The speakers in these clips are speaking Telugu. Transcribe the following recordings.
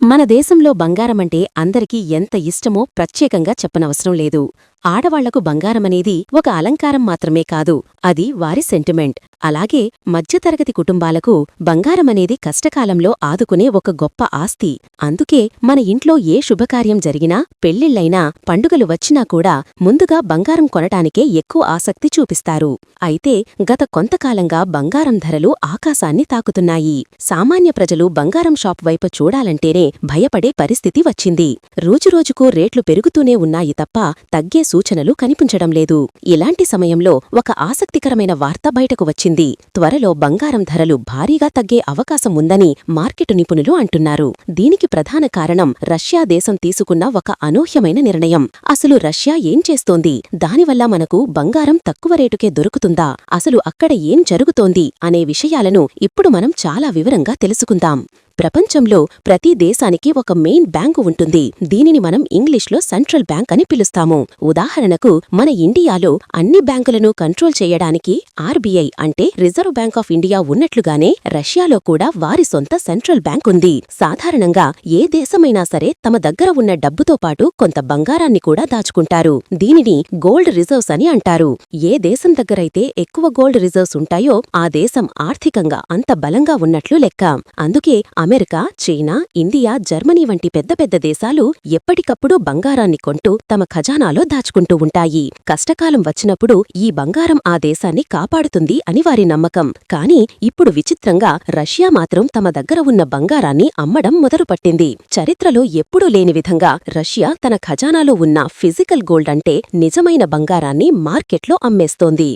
మన దేశంలో బంగారమంటే అందరికీ ఎంత ఇష్టమో ప్రత్యేకంగా చెప్పనవసరం లేదు. ఆడవాళ్ళకు బంగారమనేది ఒక అలంకారం మాత్రమే కాదు అది వారి సెంటిమెంట్. అలాగే మధ్యతరగతి కుటుంబాలకు బంగారమనేది కష్టకాలంలో ఆదుకునే ఒక గొప్ప ఆస్తి. అందుకే మన ఇంట్లో ఏ శుభకార్యం జరిగినా పెళ్ళిళ్ళైనా పండుగలు వచ్చినా కూడా ముందుగా బంగారం కొనటానికే ఎక్కువ ఆసక్తి చూపిస్తారు. అయితే గత కొంతకాలంగా బంగారం ధరలు ఆకాశాన్ని తాకుతున్నాయి. సామాన్య ప్రజలు బంగారం షాప్ వైపు చూడాలంటేనే భయపడే పరిస్థితి వచ్చింది. రోజురోజుకు రేట్లు పెరుగుతూనే ఉన్నాయి తప్ప తగ్గే సూచనలు కనిపించడం లేదు. ఇలాంటి సమయంలో ఒక ఆసక్తికరమైన వార్త బయటకు వచ్చింది. త్వరలో బంగారం ధరలు భారీగా తగ్గే అవకాశం ఉందని మార్కెట్ నిపుణులు అంటున్నారు. దీనికి ప్రధాన కారణం రష్యా దేశం తీసుకున్న ఒక అనూహ్యమైన నిర్ణయం. అసలు రష్యా ఏం చేస్తోంది? దానివల్ల మనకు బంగారం తక్కువ రేటుకే దొరుకుతుందా? అసలు అక్కడ ఏం జరుగుతోంది? అనే విషయాలను ఇప్పుడు మనం చాలా వివరంగా తెలుసుకుందాం. ప్రపంచంలో ప్రతి దేశానికి ఒక మెయిన్ బ్యాంకు ఉంటుంది. దీనిని మనం ఇంగ్లీష్లో సెంట్రల్ బ్యాంక్ అని పిలుస్తాము. ఉదాహరణకు మన ఇండియాలో అన్ని బ్యాంకులను కంట్రోల్ చేయడానికి ఆర్బీఐ అంటే రిజర్వ్ బ్యాంక్ ఆఫ్ ఇండియా ఉన్నట్లుగానే రష్యాలో కూడా వారి సొంత సెంట్రల్ బ్యాంక్ ఉంది. సాధారణంగా ఏ దేశమైనా సరే తమ దగ్గర ఉన్న డబ్బుతో పాటు కొంత బంగారాన్ని కూడా దాచుకుంటారు. దీనిని గోల్డ్ రిజర్వ్స్ అని అంటారు. ఏ దేశం దగ్గరైతే ఎక్కువ గోల్డ్ రిజర్వ్స్ ఉంటాయో ఆ దేశం ఆర్థికంగా అంత బలంగా ఉన్నట్లు లెక్క. అందుకే అమెరికా చైనా ఇండియా జర్మనీ వంటి పెద్ద పెద్ద దేశాలు ఎప్పటికప్పుడు బంగారాన్ని కొంటూ తమ ఖజానాలో దాచుకుంటూ ఉంటాయి. కష్టకాలం వచ్చినప్పుడు ఈ బంగారం ఆ దేశాన్ని కాపాడుతుంది అని వారి నమ్మకం. కానీ ఇప్పుడు విచిత్రంగా రష్యా మాత్రం తమ దగ్గర ఉన్న బంగారాన్ని అమ్మడం మొదలుపట్టింది. చరిత్రలో ఎప్పుడూ లేని విధంగా రష్యా తన ఖజానాలో ఉన్న ఫిజికల్ గోల్డ్ అంటే నిజమైన బంగారాన్ని మార్కెట్లో అమ్మేస్తోంది.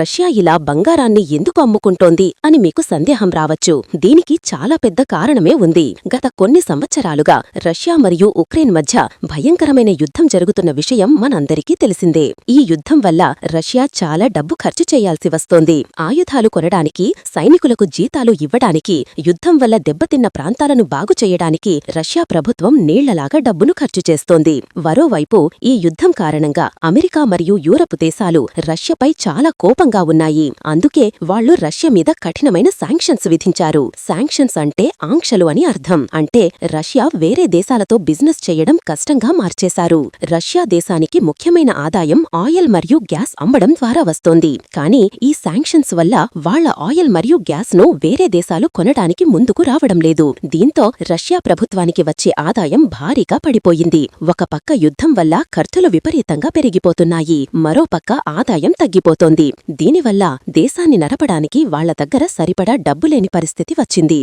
రష్యా ఇలా బంగారాన్ని ఎందుకు అమ్ముకుంటోంది అని మీకు సందేహం రావచ్చు. దీనికి చాలా పెద్ద కారణం కారణమే ఉంది. గత కొన్ని సంవత్సరాలుగా రష్యా మరియు ఉక్రెయిన్ మధ్య భయంకరమైన యుద్ధం జరుగుతున్న విషయం మనందరికీ తెలిసిందే. ఈ యుద్ధం వల్ల రష్యా చాలా డబ్బు ఖర్చు చేయాల్సి వస్తోంది. ఆయుధాలు కొనడానికి సైనికులకు జీతాలు ఇవ్వడానికి యుద్ధం వల్ల దెబ్బతిన్న ప్రాంతాలను బాగు చేయడానికి రష్యా ప్రభుత్వం నీళ్ళలాగా డబ్బును ఖర్చు చేస్తోంది. మరోవైపు ఈ యుద్ధం కారణంగా అమెరికా మరియు యూరప్ దేశాలు రష్యాపై చాలా కోపంగా ఉన్నాయి. అందుకే వాళ్ళు రష్యా మీద కఠినమైన శాంక్షన్స్ విధించారు. శాంక్షన్స్ అంటే ఆకాంక్షలు అని అర్థం. అంటే రష్యా వేరే దేశాలతో బిజినెస్ చేయడం కష్టంగా మార్చేశారు. రష్యా దేశానికి ముఖ్యమైన ఆదాయం ఆయిల్ మరియు గ్యాస్ అమ్మడం ద్వారా వస్తోంది. కానీ ఈ శాంక్షన్స్ వల్ల వాళ్ళ ఆయిల్ మరియు గ్యాస్ను వేరే దేశాలు కొనడానికి ముందుకు రావడం లేదు. దీంతో రష్యా ప్రభుత్వానికి వచ్చే ఆదాయం భారీగా పడిపోయింది. ఒక పక్క యుద్ధం వల్ల ఖర్చులు విపరీతంగా పెరిగిపోతున్నాయి. మరో పక్క ఆదాయం తగ్గిపోతోంది. దీనివల్ల దేశాన్ని నడపడానికి వాళ్ళ దగ్గర సరిపడా డబ్బులేని పరిస్థితి వచ్చింది.